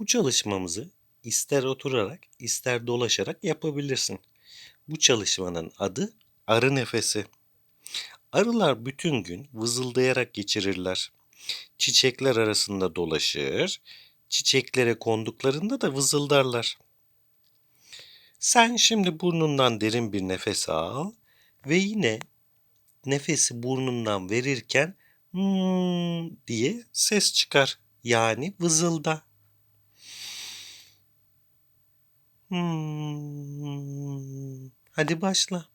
Bu çalışmamızı ister oturarak ister dolaşarak yapabilirsin. Bu çalışmanın adı arı nefesi. Arılar bütün gün vızıldayarak geçirirler. Çiçekler arasında dolaşır, çiçeklere konduklarında da vızıldarlar. Sen şimdi burnundan derin bir nefes al ve yine nefesi burnundan verirken hmm diye ses çıkar. Yani vızılda. Hmm. Hadi başla.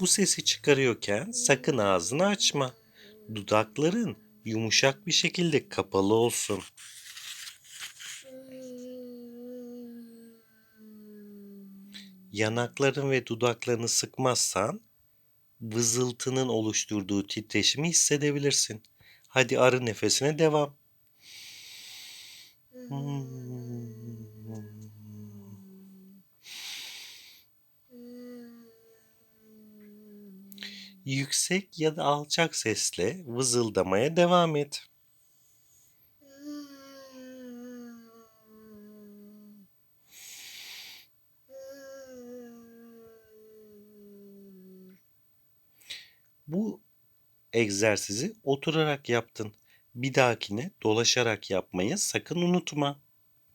Bu sesi çıkarıyorken sakın ağzını açma. Dudakların yumuşak bir şekilde kapalı olsun. Yanakların ve dudaklarını sıkmazsan vızıltının oluşturduğu titreşimi hissedebilirsin. Hadi arı nefesine devam. Yüksek ya da alçak sesle vızıldamaya devam et. Bu egzersizi oturarak yaptın. Bir dahakine dolaşarak yapmayı sakın unutma.